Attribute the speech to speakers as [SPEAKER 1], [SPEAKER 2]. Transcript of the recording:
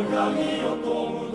[SPEAKER 1] 고향이었던